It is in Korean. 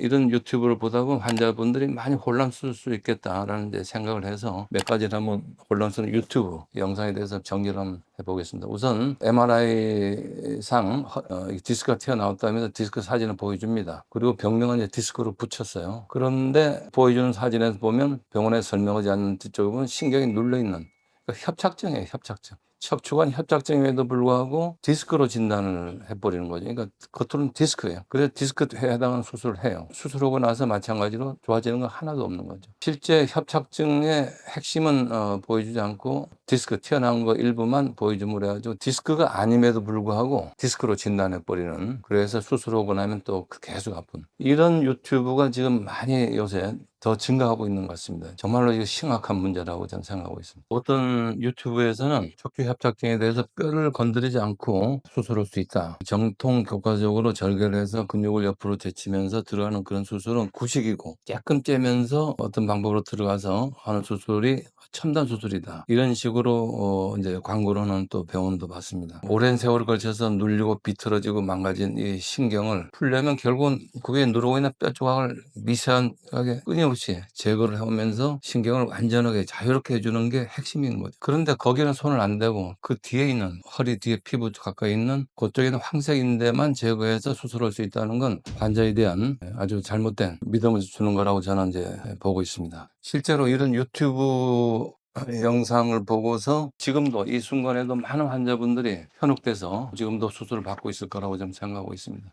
이런 유튜브를 보다 보면 환자분들이 많이 혼란스러울 수 있겠다라는 이제 생각을 해서 몇 가지를 한번 혼란스러운 유튜브 영상에 대해서 정리를 한번 해보겠습니다. 우선 MRI상 어, 디스크가 튀어나왔다면서 디스크 사진을 보여줍니다. 그리고 병명은 이제 디스크로 붙였어요. 그런데 보여주는 사진에서 보면 병원에 설명하지 않는 보면 신경이 눌려있는 그러니까 협착증이에요, 협착증. 척추관 협착증임에도 불구하고 디스크로 진단을 해버리는 거죠. 그러니까 겉으로는 디스크예요. 그래서 디스크에 해당하는 수술을 해요. 수술하고 나서 마찬가지로 좋아지는 건 하나도 없는 거죠. 실제 협착증의 핵심은 어, 보여주지 않고 디스크 튀어나온 거 일부만 보여줌으로 해가지고 디스크가 아님에도 불구하고 디스크로 진단해버리는 그래서 수술 하고 나면 또 계속 아픈 이런 유튜브가 지금 많이 요새 더 증가하고 있는 것 같습니다. 정말로 이거 심각한 문제라고 저는 생각하고 있습니다. 어떤 유튜브에서는 척추 협착증에 대해서 뼈를 건드리지 않고 수술할 수 있다. 정통 교과적으로 절개를 해서 근육을 옆으로 제치면서 들어가는 그런 수술은 구식이고 조금 째면서 어떤 방법으로 들어가서 하는 수술이 첨단 수술이다. 이런 식으로 어 이제 광고를 하는 또 병원도 봤습니다. 오랜 세월을 걸쳐서 눌리고 비틀어지고 망가진 이 신경을 풀려면 결국은 그 위에 누르고 있는 뼈 조각을 미세하게 끊임없이 제거를 하면서 신경을 완전하게 자유롭게 해주는 게 핵심인 거죠. 그런데 거기는 손을 안 대고 그 뒤에 있는 허리 뒤에 피부 가까이 있는 그쪽에 있는 황색인데만 제거해서 수술할 수 있다는 건 환자에 대한 아주 잘못된 믿음을 주는 거라고 저는 이제 보고 있습니다. 실제로 이런 유튜브 영상을 보고서 지금도 이 순간에도 많은 환자분들이 현혹돼서 지금도 수술을 받고 있을 거라고 좀 생각하고 있습니다.